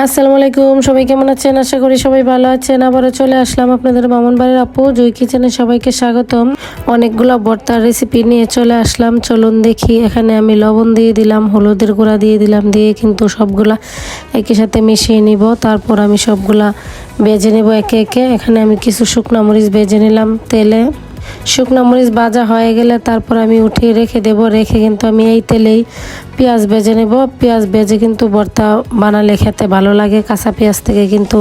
আসসালামু আলাইকুম, সবাই কেমন আছেন? আশা করি সবাই ভালো আছেন। আবারও চলে আসলাম আপনাদের মামুন বাড়ির আপু, জুই কিচেনে সবাইকে স্বাগতম। অনেকগুলো ভর্তার রেসিপি নিয়ে চলে আসলাম। চলুন দেখি, এখানে আমি লবণ দিয়ে দিলাম, হলুদের গুঁড়া দিয়ে দিলাম, দিয়ে কিন্তু সবগুলা একই সাথে মিশিয়ে নিব। তারপর আমি সবগুলা বেজে নেব একে একে। এখানে আমি কিছু শুকনো মরিচ বেজে নিলাম তেলে। শুকনো মরিচ ভাজা হয়ে গেলে তারপর আমি উঠিয়ে রেখে দেব। রেখে কিন্তু আমি এই তেলেই পেঁয়াজ বেজে নেব। পেঁয়াজ বেজে কিন্তু ভর্তা বানালে খেতে ভালো লাগে। কাঁচা পেঁয়াজ থেকে কিন্তু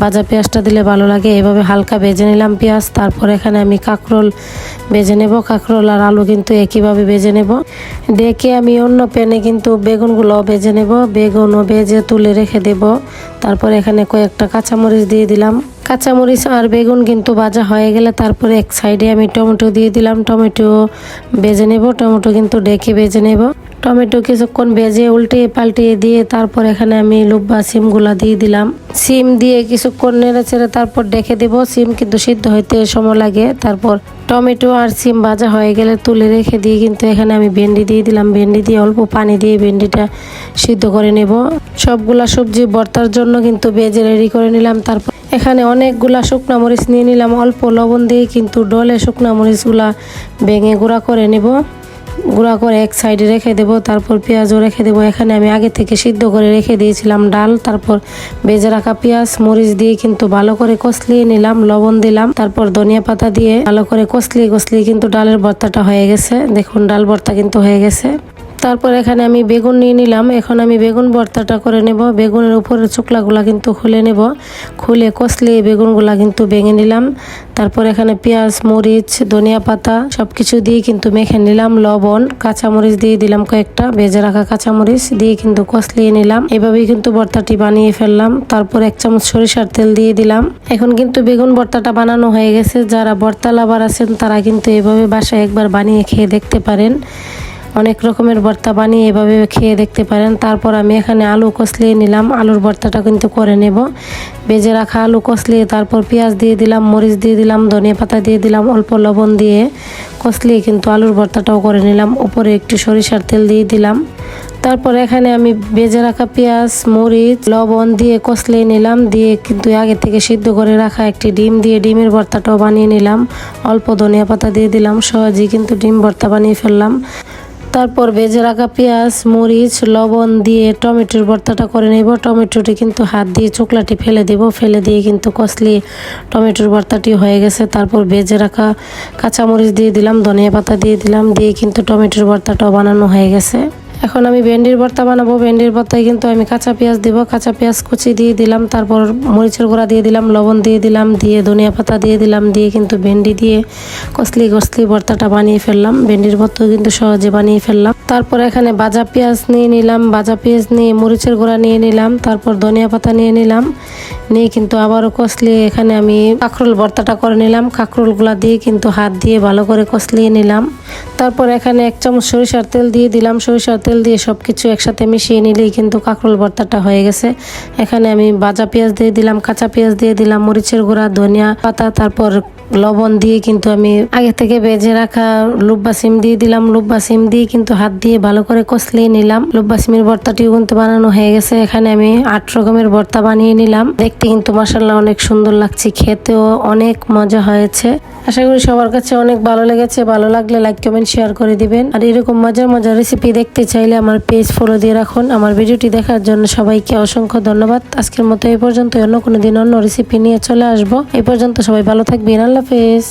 ভাজা পেঁয়াজটা দিলে ভালো লাগে। এভাবে হালকা বেজে নিলাম পেঁয়াজ। তারপর এখানে আমি কাঁকরোল বেজে নেব। কাঁকরোল আর আলু কিন্তু একইভাবে বেজে নেব। দেখে আমি অন্য প্যানে কিন্তু বেগুনগুলো বেজে নেব। বেগুনও বেজে তুলে রেখে দেব। তারপর এখানে কয়েকটা কাঁচামরিচ দিয়ে দিলাম। কাঁচামরিচ আর বেগুন কিন্তু ভাজা হয়ে গেলে তারপরে এক সাইডে আমি টমেটো দিয়ে দিলাম। টমেটো বেজে নেব, টমেটো কিন্তু ডেকে বেজে নেব। টমেটো কিছুক্ষণ বেজে উল্টিয়ে পাল্টিয়ে দিয়ে তারপর এখানে আমি লুব্বা সিমগুলা দিয়ে দিলাম। সিম দিয়ে কিছুক্ষণ নেড়ে চেড়ে তারপর ডেকে দেব। সিম কিন্তু সিদ্ধ হইতে সময় লাগে। তারপর টমেটো আর সিম ভাজা হয়ে গেলে তুলে রেখে দিয়ে কিন্তু এখানে আমি ভেন্ডি দিয়ে দিলাম। ভেন্ডি দিয়ে অল্প পানি দিয়ে ভেন্ডিটা সিদ্ধ করে নেব। সবগুলা সবজি ভর্তার জন্য কিন্তু বেজে রেডি করে নিলাম। তারপর এখানে অনেকগুলা শুকনা মরিচ নিয়ে নিলাম। অল্প লবণ দিয়ে কিন্তু ডলে শুকনা মরিচগুলা ভেঙে গুঁড়া করে নেব। গুঁড়া করে এক সাইডে রেখে দেব, তারপর পেঁয়াজও রেখে দেবো। এখানে আমি আগে থেকে সিদ্ধ করে রেখে দিয়েছিলাম ডাল, তারপর বেজে রাখা পেঁয়াজ, মরিচ দিয়ে কিন্তু ভালো করে কষলিয়ে নিলাম, লবণ দিলাম, তারপর ধনিয়া পাতা দিয়ে ভালো করে কষলিয়ে কষলিয়ে কিন্তু ডালের ভর্তাটা হয়ে গেছে। দেখুন, ডাল ভর্তা কিন্তু হয়ে গেছে। তারপর এখানে আমি বেগুন নিয়ে নিলাম। এখন আমি বেগুন ভর্তাটা করে নেব। বেগুনের উপরে চোকলাগুলা কিন্তু খুলে নেব। খুলে কষলিয়ে বেগুনগুলা কিন্তু ভেঙে নিলাম। তারপর এখানে পেঁয়াজ, মরিচ, ধনিয়া পাতা সব কিছু দিয়ে কিন্তু মেখে নিলাম। লবণ, কাঁচামরিচ দিয়ে দিলাম কয়েকটা। ভেজে রাখা কাঁচামরিচ দিয়ে কিন্তু কষলিয়ে নিলাম। এভাবেই কিন্তু ভর্তাটি বানিয়ে ফেললাম। তারপর এক চামচ সরিষার তেল দিয়ে দিলাম। এখন কিন্তু বেগুন ভর্তাটা বানানো হয়ে গেছে। যারা ভর্তা লাভার আছেন, তারা কিন্তু এভাবে বাসায় একবার বানিয়ে খেয়ে দেখতে পারেন। অনেক রকমের ভর্তা বানিয়ে এভাবে খেয়ে দেখতে পারেন। তারপর আমি এখানে আলু কষলিয়ে নিলাম। আলুর ভর্তাটা কিন্তু করে নেব। বেজে রাখা আলু কষলিয়ে তারপর পেঁয়াজ দিয়ে দিলাম, মরিচ দিয়ে দিলাম, ধনিয়া পাতা দিয়ে দিলাম, অল্প লবণ দিয়ে কষলিয়ে কিন্তু আলুর ভর্তাটাও করে নিলাম। উপরে একটু সরিষার তেল দিয়ে দিলাম। তারপর এখানে আমি বেজে রাখা পেঁয়াজ, মরিচ, লবণ দিয়ে কষলে নিলাম। দিয়ে কিন্তু আগে থেকে সিদ্ধ করে রাখা একটি ডিম দিয়ে ডিমের ভর্তাটাও বানিয়ে নিলাম। অল্প ধনিয়া পাতা দিয়ে দিলাম। সহজেই কিন্তু ডিম ভর্তা বানিয়ে ফেললাম। তারপর ভেজে রাখা পেঁয়াজ, মরিচ, লবণ দিয়ে টমেটোর ভর্তাটা করে নেব। টমেটোটি কিন্তু হাত দিয়ে চোকলাটি ফেলে দেব। ফেলে দিয়ে কিন্তু কসলি টমেটোর ভর্তাটি হয়ে গেছে। তারপর ভেজে রাখা কাঁচামরিচ দিয়ে দিলাম, ধনিয়া পাতা দিয়ে দিলাম, দিয়ে কিন্তু টমেটোর ভর্তাটাও বানানো হয়ে গেছে। এখন আমি ভেন্ডির ভর্তা বানাবো। ভেন্ডির ভর্তায় কিন্তু আমি কাঁচা পেঁয়াজ দিব। কাঁচা পেঁয়াজ কুচি দিয়ে দিলাম, তারপর মরিচের গুঁড়া দিয়ে দিলাম, লবণ দিয়ে দিলাম, দিয়ে ধনিয়া পাতা দিয়ে দিলাম, দিয়ে কিন্তু ভেন্ডি দিয়ে কসলি কসলি ভর্তাটা বানিয়ে ফেললাম। ভেন্ডির ভর্তাও কিন্তু সহজে বানিয়ে ফেললাম। তারপর এখানে বাজা পেঁয়াজ নিয়ে নিলাম, বাজা পেঁয়াজ নিয়ে মরিচের গুঁড়া নিয়ে নিলাম, তারপর ধনিয়া পাতা নিয়ে নিলাম, নিয়ে কিন্তু আবারও কষলিয়ে এখানে আমি কাঁকরোল ভর্তাটা করে নিলাম। কাঁকরোলগুলা দিয়ে কিন্তু হাত দিয়ে ভালো করে কষলিয়ে নিলাম। তারপর এখানে এক চামচ সরিষার তেল দিয়ে দিলাম। সরিষার তেল দিয়ে সব কিছু একসাথে মিশিয়ে নিলেই কিন্তু কাঁকরোল ভর্তাটা হয়ে গেছে। এখানে আমি বাজা পেঁয়াজ দিয়ে দিলাম, কাঁচা পেঁয়াজ দিয়ে দিলাম, মরিচের গুঁড়া, ধনিয়া পাতা, তারপর লবণ দিয়ে কিন্তু আমি আগে থেকে বেজে রাখা লুব্বা সিম দিয়ে দিলাম। লুব্বা সিম দিয়ে কিন্তু হাত দিয়ে ভালো করে কষলিয়ে নিলাম। লুব্বা সিমের ভর্তাটিও কিন্তু বানানো হয়ে গেছে। এখানে আমি আট রকমের ভর্তা বানিয়ে নিলাম। দেখতে কিন্তু মাসাল্লাহ অনেক সুন্দর লাগছে। খেতেও অনেক মজা হয়েছে। আশা করি সবার কাছে অনেক ভালো লেগেছে। ভালো লাগলে লাইক কমেন্ট শেয়ার করে দিবেন। আর এরকম মজার মজার রেসিপি দেখতে চাইলে আমার পেজ ফলো দিয়ে রাখুন। আমার ভিডিওটি দেখার জন্য সবাইকে অসংখ্য ধন্যবাদ। আজকের মতো এই পর্যন্ত অন্য কোনো দিন অন্য রেসিপি নিয়ে চলে আসব। এই পর্যন্ত সবাই ভালো থাকবেন। আল্লাহ হাফেজ।